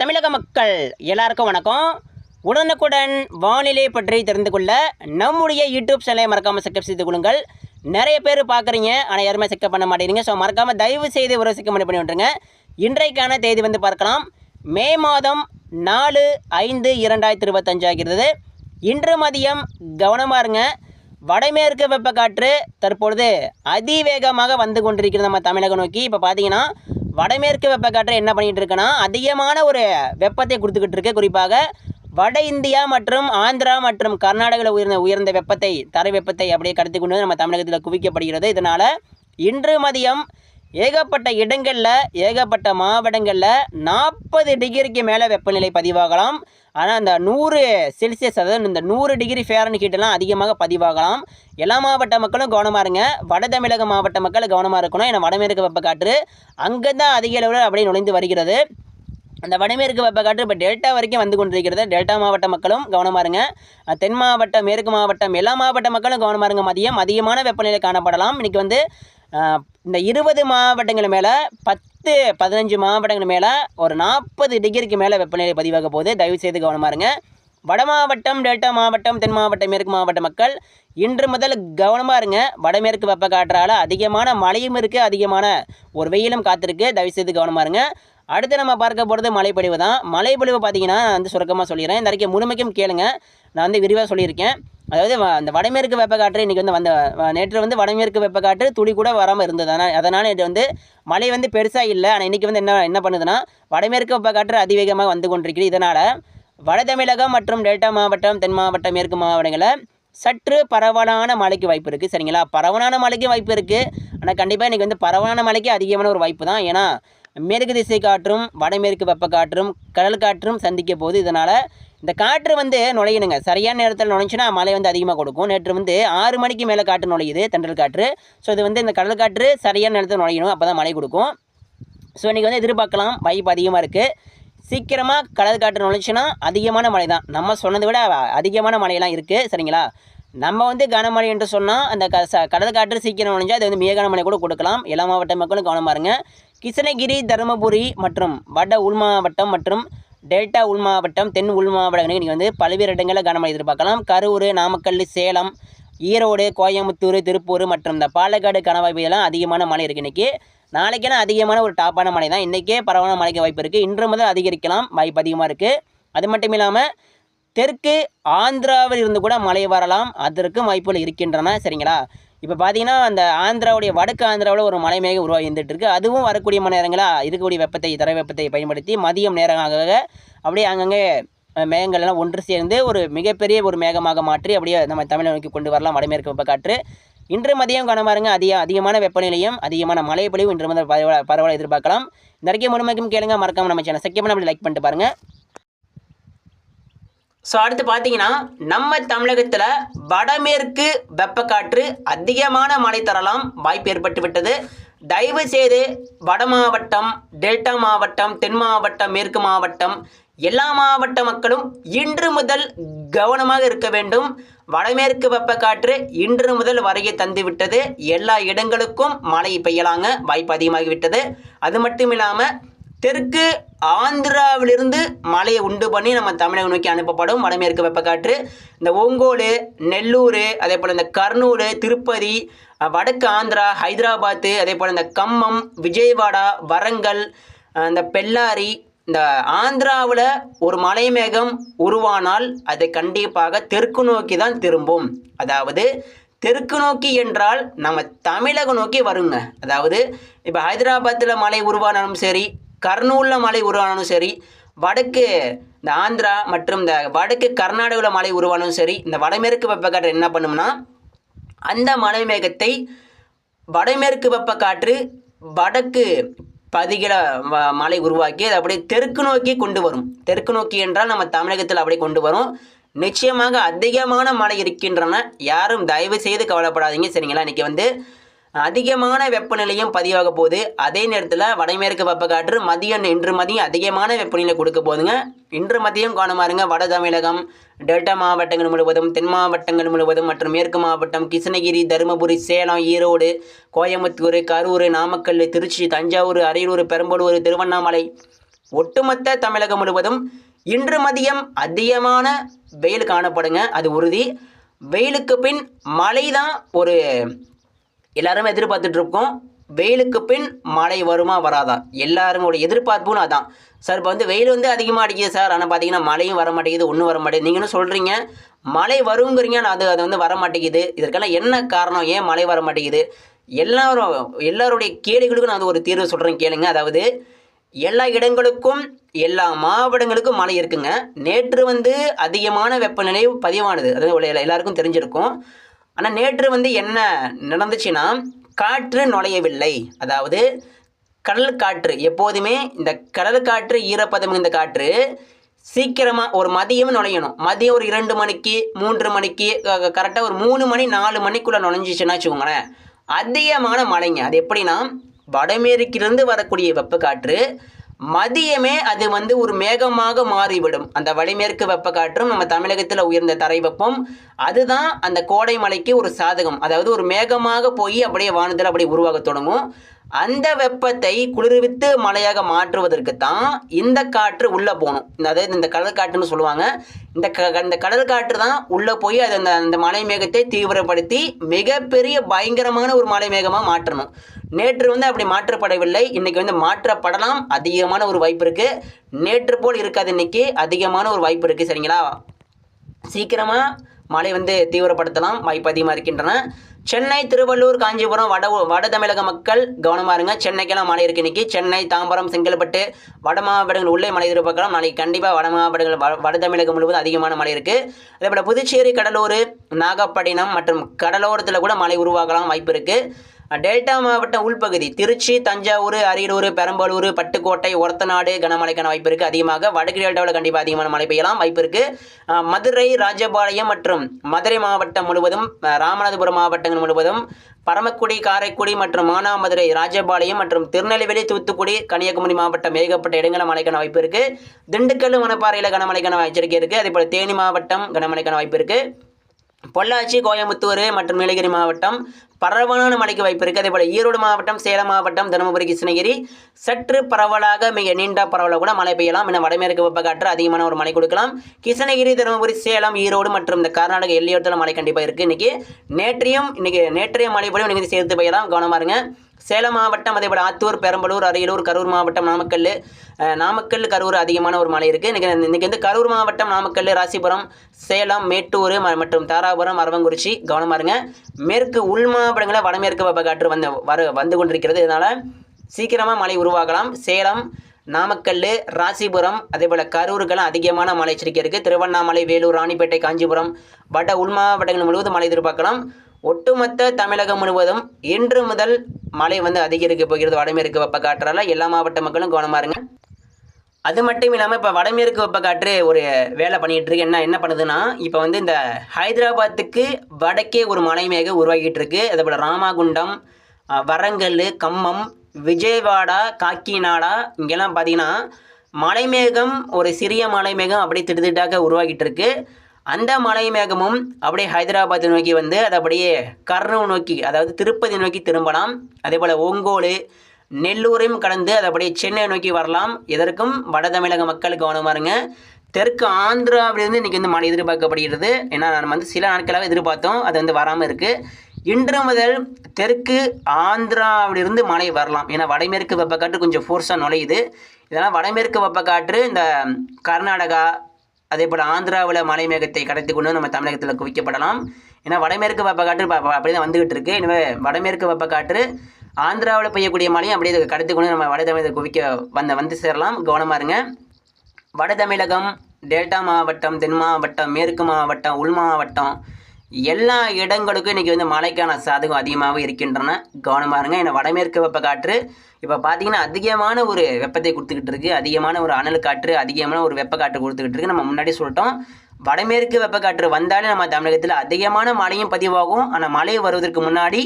தமிழக மக்கள் எல்லாருக்கும் வணக்கம். உடனுக்குடன் வானிலை பற்றி தெரிந்து கொள்ள நம்முடைய யூடியூப் சேனலை மறக்காமல் செக்கப் செய்து கொள்ளுங்கள். நிறைய பேர் பார்க்குறீங்க ஆனால் யாருமே செக்கப் பண்ண மாட்டேங்கிறீங்க. ஸோ மறக்காமல் தயவு செய்து ஒரு செக்கப் பண்ணி பண்ணி விட்டுருங்க. இன்றைக்கான தேதி வந்து பார்க்கலாம். மே மாதம் நாலு ஐந்து இரண்டாயிரத்தி இருபத்தஞ்சு ஆகிறது இன்று மதியம் கவனமாக இருங்க. வடமேற்கு வெப்பக்காற்று தற்பொழுது அதிவேகமாக வந்து கொண்டிருக்கிறது நம்ம தமிழகம் நோக்கி. இப்போ பார்த்தீங்கன்னா வடமேற்கு வெப்பக்காற்று என்ன பண்ணிகிட்டு இருக்குன்னா அதிகமான ஒரு வெப்பத்தை கொடுத்துக்கிட்டு இருக்கு குறிப்பாக வட இந்தியா மற்றும் ஆந்திரா மற்றும் கர்நாடகாவில் உயர்ந்த உயர்ந்த வெப்பத்தை தரை வெப்பத்தை அப்படியே கடத்தி கொண்டு வந்து நம்ம தமிழகத்தில் குவிக்கப்படுகிறது. இதனால் இன்று மதியம் ஏகப்பட்ட இடங்களில் ஏகப்பட்ட மாவட்டங்களில் நாற்பது டிகிரிக்கு மேலே வெப்பநிலை பதிவாகலாம். ஆனால் அந்த நூறு செல்சியஸ் அதாவது இந்த நூறு டிகிரி ஃபேரன் ஹீட்டெல்லாம் அதிகமாக பதிவாகலாம். எல்லா மாவட்ட மக்களும் கவனமாக இருங்க. வட தமிழக மாவட்ட மக்கள் கவனமாக இருக்கணும். ஏன்னா வடமேற்கு வெப்பக்காற்று அங்கே தான் அதிக அளவில் அப்படியே நுழைந்து வருகிறது. அந்த வடமேற்கு வெப்பக்காற்று இப்போ டெல்டா வரைக்கும் வந்து கொண்டிருக்கிறது. டெல்டா மாவட்ட மக்களும் கவனமாக இருங்க. தென் மாவட்டம் மேற்கு மாவட்டம் எல்லா மாவட்ட மக்களும் கவனமாக இருங்க. மதியம் அதிகமான வெப்பநிலை காணப்படலாம். இன்றைக்கி வந்து இந்த இருபது மாவட்டங்கள் மேலே பத்து பதினஞ்சு மாவட்டங்கள் மேலே ஒரு நாற்பது டிகிரிக்கு மேலே வெப்பநிலை பதிவாக போகுது. தயவு செய்து கவனமாக இருங்க. வட மாவட்டம் டெல்டா மாவட்டம் தென் மாவட்டம் மேற்கு மாவட்ட மக்கள் இன்று முதல் கவனமாக இருங்க. வடமேற்கு வெப்ப காற்றால் அதிகமான மழையும் இருக்குது அதிகமான ஒரு வெயிலும் காத்திருக்கு. தயவு செய்து கவனமாக இருங்க. அடுத்து நம்ம பார்க்க போகிறது மழைப்பொழிவு தான். மழைப்பொழிவு பார்த்தீங்கன்னா நான் வந்து சுருக்கமாக சொல்லிடுறேன். இந்த அறிக்கை முழுமைக்கும் கேளுங்க. நான் வந்து விரிவாக சொல்லியிருக்கேன். அதாவது வ- அந்த வடமேற்கு வெப்பக்காற்று இன்றைக்கி வந்து வந்த நேற்று வந்து வடமேற்கு வெப்பக்காற்று துளி கூட வராமல் இருந்தது. ஆனால் அதனால் இது வந்து மழை வந்து பெருசாக இல்லை. ஆனால் இன்றைக்கி வந்து என்ன என்ன பண்ணுதுன்னா வடமேற்கு வெப்பக்காற்று அதிவேகமாக வந்து கொண்டிருக்கிறது இதனால் வட தமிழகம் மற்றும் டெல்டா மாவட்டம் தென் மாவட்டம் மேற்கு மாவட்டங்களில் சற்று பரவலான மழைக்கு வாய்ப்பு இருக்குது சரிங்களா? பரவலான மழைக்கு வாய்ப்பு இருக்குது ஆனால் கண்டிப்பாக இன்றைக்கி வந்து பரவலான மழைக்கு அதிகமான ஒரு வாய்ப்பு தான். ஏன்னா மேற்கு திசை காற்றும் வடமேற்கு வெப்ப காற்றும் கடல் காற்றும் சந்திக்க போகுது. இதனால் இந்த காற்று வந்து நுழையணுங்க. சரியான நேரத்தில் நுழைஞ்சுன்னா மழை வந்து அதிகமாக கொடுக்கும். நேற்று வந்து ஆறு மணிக்கு மேலே காற்று நுழையுது தென்றல் காற்று. ஸோ இது வந்து இந்த கடல் காற்று சரியான நேரத்தில் நுழையணும். அப்போ தான் மழை கொடுக்கும். ஸோ இன்றைக்கி வந்து எதிர்பார்க்கலாம். வாய்ப்பு அதிகமாக இருக்குது சீக்கிரமாக கடல் காற்று நுழைச்சுன்னா அதிகமான மழை தான். நம்ம சொன்னதை விட அதிகமான மழையெல்லாம் இருக்குது சரிங்களா? நம்ம வந்து கனமழை என்று சொன்னால் அந்த க ச- கடல் காற்று சீக்கிரம் நுழைஞ்சால் அது வந்து மிக கனமழை கூட கொடுக்கலாம். எல்லா மாவட்ட மக்களும் கவனமாக இருங்க. கிருஷ்ணகிரி தருமபுரி மற்றும் வட உள் மாவட்டம் மற்றும் டெல்டா உள் மாவட்டம் தென் உள் மாவட்டங்களுக்கு இன்றைக்கி வந்து பல்வேறு இடங்களில் கனமழை எதிர்பார்க்கலாம். கரூர் நாமக்கல் சேலம் ஈரோடு கோயம்புத்தூர் திருப்பூர் மற்றும் இந்த பாலக்காடு கணவாய் பகுதியெல்லாம் அதிகமான மழை இருக்குது இன்றைக்கி நாளைக்கெல்லாம் அதிகமான ஒரு டாப்பான மழை தான். இன்றைக்கே பரவான மழைக்கு வாய்ப்பு இருக்குது இன்று முதல் அதிகரிக்கலாம். வாய்ப்பு அதிகமாக இருக்குது அது மட்டும் இல்லாமல் தெற்கு ஆந்திராவில் இருந்து கூட மழை வரலாம். அதற்கும் வாய்ப்புகள் இருக்கின்றன. சரிங்களா? இப்போ பார்த்தீங்கன்னா அந்த ஆந்திராவுடைய வடக்கு ஆந்திராவில் ஒரு மலை மேகம் உருவாகி இருந்துட்டுருக்கு. அதுவும் வரக்கூடிய மணி நேரங்களாக இருக்கக்கூடிய வெப்பத்தை தர வெப்பத்தை பயன்படுத்தி மதியம் நேரமாக அப்படியே அங்கங்கே மேகங்கள் எல்லாம் ஒன்று சேர்ந்து ஒரு மிகப்பெரிய ஒரு மேகமாக மாற்றி அப்படியே நம்ம தமிழை நோக்கி கொண்டு வரலாம். வடமேற்கு வெப்பக்காற்று இன்று மதியம் கனமாருங்க அதிக அதிகமான வெப்பநிலையும் அதிகமான மழை பொழிவும் இன்று முதல் பரவ பரவலாக எதிர்பார்க்கலாம். இந்த அறிக்கை முழுமைக்கும் கேளுங்க மறக்காமல் நம்ம சேனல் செக்கமாக அப்படி லைக் பண்ணிட்டு பாருங்க. ஸோ அடுத்து பார்த்தீங்கன்னா நம்ம தமிழகத்தில் வடமேற்கு வெப்பக்காற்று அதிகமான மழை தரலாம். வாய்ப்பு ஏற்பட்டு விட்டது. தயவு செய்து வட மாவட்டம் டெல்டா மாவட்டம் தென் மாவட்டம் மேற்கு மாவட்டம் எல்லா மாவட்ட மக்களும் இன்று முதல் கவனமாக இருக்க வேண்டும். வடமேற்கு வெப்பக்காற்று இன்று முதல் வரைய தந்துவிட்டது எல்லா இடங்களுக்கும் மழை பெய்யலாங்க. வாய்ப்பு அதிகமாகிவிட்டது அது மட்டும் இல்லாமல் தெற்கு ஆந்திராவிலிருந்து மழையை உண்டு பண்ணி நம்ம தமிழகம் நோக்கி அனுப்பப்படும் வடமேற்கு வெப்பக்காற்று. இந்த ஒங்கோடு நெல்லூர் அதே போல் இந்த கர்னூல் திருப்பதி வடக்கு ஆந்திரா ஹைதராபாத்து அதே போல் இந்த கம்மம் விஜயவாடா வரங்கல் இந்த பெல்லாரி இந்த ஆந்திராவில் ஒரு மலை மேகம் உருவானால் அது கண்டிப்பாக தெற்கு நோக்கி தான் திரும்பும். அதாவது தெற்கு நோக்கி என்றால் நம்ம தமிழகம் நோக்கி வருங்க. அதாவது இப்போ ஹைதராபாத்தில் மலை உருவானாலும் சரி கர்னூலில் மலை உருவானாலும் சரி வடக்கு இந்த ஆந்திரா மற்றும் இந்த வடக்கு கர்நாடகாவில் மலை உருவானாலும் சரி இந்த வடமேற்கு வெப்பக்காற்று என்ன பண்ணும்னா அந்த மலை மேகத்தை வடமேற்கு வெப்பக்காற்று வடக்கு பகுதிகளை வ- மலை உருவாக்கி அதை அப்படியே தெற்கு நோக்கி கொண்டு வரும். தெற்கு நோக்கி என்றால் நம்ம தமிழகத்தில் அப்படியே கொண்டு வரும். நிச்சயமாக அதிகமான மழை இருக்கின்றன. யாரும் தயவு செய்து கவலைப்படாதீங்க. சரிங்களா? இன்றைக்கி வந்து அதிகமான வெப்பநிலையும் பதிவாக போகுது. அதே நேரத்தில் வடமேற்கு வெப்பக்காற்று மதியம் இன்று மதியம் அதிகமான வெப்பநிலை கொடுக்க போகுதுங்க. இன்று மதியம் காணுமாருங்க வட தமிழகம் டெல்டா மாவட்டங்கள் முழுவதும் தென் மாவட்டங்கள் முழுவதும் மற்றும் மேற்கு மாவட்டம் கிருஷ்ணகிரி தருமபுரி சேலம் ஈரோடு கோயம்புத்தூர் கரூர் நாமக்கல் திருச்சி தஞ்சாவூர் அரியலூர் பெரம்பலூர் திருவண்ணாமலை. ஒட்டுமொத்த தமிழகம் முழுவதும் இன்று மதியம் அதிகமான வெயில் காணப்படுங்க. அது உறுதி. வெயிலுக்கு பின் மழை தான் ஒரு எல்லாருமே எதிர்பார்த்துட்டு இருக்கோம் வெயிலுக்கு பின் மழை வருமா வராதா? எல்லாருமோட எதிர்பார்ப்பும் அதான். சார் இப்போ வந்து வெயில் வந்து அதிகமாக அடிக்குது சார். ஆனால் பார்த்தீங்கன்னா மழையும் வர மாட்டேங்குது ஒன்றும் வர மாட்டேங்குது நீங்களும் சொல்கிறீங்க மழை வருங்கிறீங்க அது அது வந்து வர மாட்டேங்குது இதற்கெல்லாம் என்ன காரணம்? ஏன் மழை வர மாட்டேங்குது எல்லாரும் எல்லாருடைய கேள்விகளுக்கும் நான் ஒரு தீர்வு சொல்கிறேன் கேளுங்க. அதாவது எல்லா இடங்களுக்கும் எல்லா மாவட்டங்களுக்கும் மழை இருக்குங்க. நேற்று வந்து அதிகமான வெப்பநிலை பதிவானது. அது எல்லாருக்கும் தெரிஞ்சிருக்கும். ஆனால் நேற்று வந்து என்ன நடந்துச்சுன்னா காற்று நுழையவில்லை. அதாவது கடல் காற்று எப்போதுமே இந்த கடல் காற்று ஈரப்பதம் இந்த காற்று சீக்கிரமாக ஒரு மதியம் நுழையணும். மதியம் ஒரு இரண்டு மணிக்கு மூன்று மணிக்கு கரெக்டாக ஒரு மூணு மணி நாலு மணிக்குள்ளே நுழைஞ்சிச்சுன்னா வச்சுக்கோங்களேன். அதிகமான மழைங்க. அது எப்படின்னா வடமேற்கிலிருந்து வரக்கூடிய வெப்ப காற்று மதியமே அது வந்து ஒரு மேகமாக மாறிவிடும். அந்த வடமேற்கு வெப்ப காற்றும் நம்ம தமிழகத்தில் உயர்ந்த தரை வெப்பம். அதுதான் அந்த கோடை மலைக்கு ஒரு சாதகம். அதாவது ஒரு மேகமாக போய் அப்படியே வானத்தில் அப்படியே உருவாக தொடங்கும். அந்த வெப்பத்தை குளிர்வித்து மழையாக மாற்றுவதற்கு தான் இந்த காற்று உள்ளே போகணும். இந்த அதாவது இந்த கடல் காற்றுன்னு சொல்லுவாங்க. இந்த க இந்த கடல் காற்று தான் உள்ளே போய் அது அந்த அந்த மலை மேகத்தை தீவிரப்படுத்தி மிகப்பெரிய பயங்கரமான ஒரு மலை மேகமாக மாற்றணும். நேற்று வந்து அப்படி மாற்றப்படவில்லை. இன்னைக்கு வந்து மாற்றப்படலாம். அதிகமான ஒரு வாய்ப்பு இருக்குது நேற்று போல் இருக்காது இன்னைக்கு. அதிகமான ஒரு வாய்ப்பு இருக்குது சரிங்களா? சீக்கிரமாக மழை வந்து தீவிரப்படுத்தலாம். வாய்ப்பு அதிகமாக இருக்கின்றன. சென்னை திருவள்ளூர் காஞ்சிபுரம் வட வட தமிழக மக்கள் கவனமாக இருங்க. சென்னைக்கெல்லாம் மழை இருக்கு இன்றைக்கி சென்னை தாம்பரம் செங்கல்பட்டு வட மாவட்டங்கள் உள்ளே மழை எதிர்பார்க்கலாம். நாளைக்கு கண்டிப்பாக வட மாவட்டங்கள் வ- வட தமிழகம் முழுவதும் அதிகமான மழை இருக்குது அதே போல் புதுச்சேரி கடலூர் நாகப்பட்டினம் மற்றும் கடலோரத்தில் கூட மழை உருவாகலாம். வாய்ப்பு இருக்குது டெல்டா மாவட்டம் உள்பகுதி திருச்சி தஞ்சாவூர் அரியலூர் பெரம்பலூர் பட்டுக்கோட்டை ஒரத்தநாடு கனமழைக்கான வாய்ப்பு இருக்குது அதிகமாக வடக்கு டெல்டாவில் கண்டிப்பாக அதிகமான மழை பெய்யலாம். வாய்ப்பு இருக்குது மதுரை ராஜபாளையம் மற்றும் மதுரை மாவட்டம் முழுவதும் ராமநாதபுரம் மாவட்டங்கள் முழுவதும் பரமக்குடி காரைக்குடி மற்றும் மானாமதுரை ராஜபாளையம் மற்றும் திருநெல்வேலி தூத்துக்குடி கன்னியாகுமரி மாவட்டம் ஏகப்பட்ட இடங்களில் மழைக்கான வாய்ப்பு இருக்குது திண்டுக்கல் மணப்பாறையில் கனமழைக்கான எச்சரிக்கை இருக்குது அதேபோல் தேனி மாவட்டம் கனமழைக்கான வாய்ப்பு இருக்குது பொள்ளாச்சி கோயம்புத்தூர் மற்றும் நீலகிரி மாவட்டம். பரவலான மழைக்கு வாய்ப்பு இருக்குது அதே போல் ஈரோடு மாவட்டம் சேலம் மாவட்டம் தருமபுரி கிருஷ்ணகிரி. சற்று பரவலாக மிக நீண்ட பரவலாக கூட மழை பெய்யலாம். இன்னும் வடமேற்கு வெப்பக்காற்று அதிகமான ஒரு மழை கொடுக்கலாம். கிருஷ்ணகிரி தருமபுரி சேலம் ஈரோடு மற்றும் இந்த கர்நாடக எல்லையோரத்தில் மழை கண்டிப்பாக இருக்குது இன்றைக்கி நேற்றையும் இன்றைக்கி நேற்றைய மழை போல இன்றைக்கி சேர்த்து பெய்யலாம். கவனமாக இருங்க. சேலம் மாவட்டம் அதே போல் ஆத்தூர் பெரம்பலூர் அரியலூர் கரூர் மாவட்டம் நாமக்கல் நாமக்கல் கரூர் அதிகமான ஒரு மலை இருக்குது இன்றைக்கி இன்றைக்கி வந்து கரூர் மாவட்டம் நாமக்கல் ராசிபுரம் சேலம் மேட்டூர் ம- மற்றும் தாராபுரம் அரவங்குறிச்சி கவனமாக இருங்க. மேற்கு உள் மாவட்டங்களில் வடமேற்கு வெப்பக்காற்று வந்து வர வந்து கொண்டிருக்கிறது. இதனால் சீக்கிரமாக மழை உருவாகலாம். சேலம் நாமக்கல் ராசிபுரம் அதே போல் கரூருக்கெல்லாம் அதிகமான மழை எச்சரிக்கை இருக்குது திருவண்ணாமலை வேலூர் ராணிப்பேட்டை காஞ்சிபுரம் வட உள் மாவட்டங்கள் முழுவதும் மழை எதிர்பார்க்கலாம். ஒட்டுமொத்த தமிழகம் முழுவதும் இன்று முதல் மழை வந்து அதிகரிக்க போகிறது. வடமேற்கு வெப்பக்காற்றால் எல்லா மாவட்ட மக்களும் கவனமாக இருங்க. அது மட்டும் இல்லாமல் இப்போ வடமேற்கு வெப்பக்காற்று ஒரு வேலை பண்ணிகிட்டு இருக்கு. என்ன என்ன பண்ணுதுன்னா இப்போ வந்து இந்த ஹைதராபாத்துக்கு வடக்கே ஒரு மலைமேக உருவாகிட்டு இருக்கு. அதே போல் ராமாகுண்டம் வரங்கல் கம்மம் விஜயவாடா காக்கிநாடா இங்கெல்லாம் பார்த்தீங்கன்னா மலைமேகம் ஒரு சிறிய மலைமேகம் அப்படியே திட்டுத்திட்டாக உருவாகிட்டு இருக்குது அந்த மலை மேகமும் அப்படியே ஹைதராபாத்தை நோக்கி வந்து அது அப்படியே கர்னூல் நோக்கி அதாவது திருப்பதி நோக்கி திரும்பலாம். அதே போல் ஒங்கோல் நெல்லூரையும் கடந்து அது அப்படியே சென்னை நோக்கி வரலாம். இதற்கும் வட தமிழக மக்கள் கவனமாக இருங்க. தெற்கு ஆந்திராவிலிருந்து இன்றைக்கி வந்து மழை எதிர்பார்க்கப்படுகிறது. ஏன்னா நம்ம வந்து சில நாட்களாக எதிர்பார்த்தோம். அது வந்து வராமல் இருக்குது இன்று முதல் தெற்கு ஆந்திராவிலிருந்து மழை வரலாம். ஏன்னா வடமேற்கு வெப்பக்காற்று கொஞ்சம் ஃபோர்ஸாக நுழையுது. இதனால் வடமேற்கு வெப்பக்காற்று இந்த கர்நாடகா அதே போல் ஆந்திராவில் மலை மேகத்தை கடத்தி கொண்டு நம்ம தமிழகத்தில் குவிக்கப்படலாம். ஏன்னா வடமேற்கு வெப்பக்காற்று இப்போ அப்படி தான் வந்துகிட்டு இருக்கு எனவே வடமேற்கு வெப்பக்காற்று ஆந்திராவில் பெய்யக்கூடிய மழையும் அப்படியே கடத்தி கொண்டு நம்ம வட தமிழகத்தை குவிக்க வந்த வந்து சேரலாம். கவனமாக இருங்க. வட தமிழகம் டெல்டா மாவட்டம் தென் மாவட்டம் மேற்கு மாவட்டம் உள் மாவட்டம் எல்லா இடங்களுக்கும் இன்றைக்கி வந்து மழைக்கான சாதகம் அதிகமாக இருக்கின்றன. கவனமாக இருங்க ஏன்னா வடமேற்கு வெப்ப காற்று இப்போ பார்த்தீங்கன்னா அதிகமான ஒரு வெப்பத்தை கொடுத்துக்கிட்டு இருக்கு. அதிகமான ஒரு அனல் காற்று அதிகமான ஒரு வெப்ப காற்று கொடுத்துக்கிட்டு இருக்குது நம்ம முன்னாடி சொல்லிட்டோம். வடமேற்கு வெப்பக்காற்று வந்தாலே நம்ம தமிழகத்தில் அதிகமான மழையும் பதிவாகும். ஆனால் மழை வருவதற்கு முன்னாடி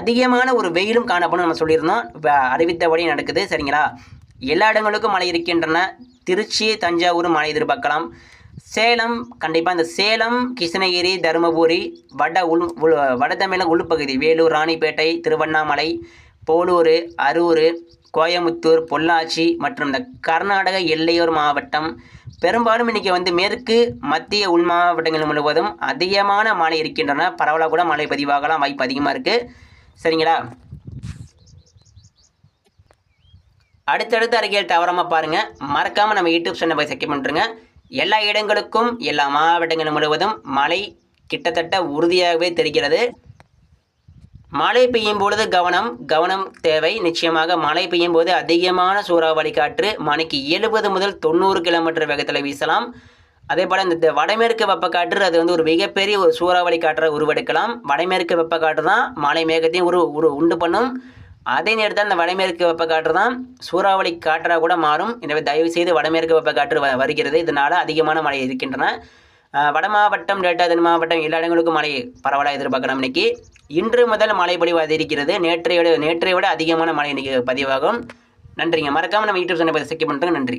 அதிகமான ஒரு வெயிலும் காணப்படும் நம்ம சொல்லியிருந்தோம். இப்போ அறிவித்தபடி நடக்குது. சரிங்களா? எல்லா இடங்களுக்கும் மழை இருக்கின்றன. திருச்சி தஞ்சாவூர் மழை எதிர்பார்க்கலாம். சேலம் கண்டிப்பாக இந்த சேலம் கிருஷ்ணகிரி தருமபுரி வட உள் உள் வட தமிழக உள்பகுதி வேலூர் ராணிப்பேட்டை திருவண்ணாமலை போலூர் அரூர் கோயமுத்தூர் பொள்ளாச்சி மற்றும் இந்த கர்நாடக எல்லையோர் மாவட்டம். பெரும்பாலும் இன்றைக்கி வந்து மேற்கு மத்திய உள் மாவட்டங்கள் முழுவதும் அதிகமான மழை இருக்கின்றன. பரவலாக கூட மழை பதிவாகலாம். வாய்ப்பு அதிகமாக இருக்குது சரிங்களா? அடுத்தடுத்த அறிக்கையில் தவறாமல் பாருங்கள் மறக்காமல் நம்ம யூடியூப் சேனல் போய் செக் பண்ணுறேங்க எல்லா இடங்களுக்கும் எல்லா மாவட்டங்கள் முழுவதும் மழை கிட்டத்தட்ட உறுதியாகவே தெரிகிறது. மழை பெய்யும் பொழுது கவனம் கவனம் தேவை. நிச்சயமாக மழை பெய்யும் போது அதிகமான சூறாவளி காற்று மணிக்கு எழுபது முதல் தொண்ணூறு கிலோமீட்டர் வேகத்தில் வீசலாம். அதே போல் இந்த வடமேற்கு வெப்பக்காற்று அது வந்து ஒரு மிகப்பெரிய ஒரு சூறாவளி காற்றை உருவெடுக்கலாம். வடமேற்கு வெப்பக்காற்று தான் மழை மேகத்தையும் உரு உரு உண்டு பண்ணும். அதே நேரத்தில் அந்த வடமேற்கு வெப்பக்காற்று தான் சூறாவளி காற்றாக கூட மாறும். எனவே தயவு செய்து வடமேற்கு வெப்பக்காற்று வ வருகிறது. இதனால் அதிகமான மழை இருக்கின்றன. வட மாவட்டம் டெல்டா தென் மாவட்டம் எல்லா இடங்களுக்கும் மழை பரவலாக எதிர்பார்க்கலாம் இன்னைக்கு. இன்று முதல் மழை பொழிவு அதிகரிக்கிறது. நேற்றைய விட நேற்றை விட அதிகமான மழை இன்னைக்கு பதிவாகும். நன்றிங்க. மறக்காமல் நம்ம யூடியூப் சேனல் செக் பண்ணுறேங்க நன்றி.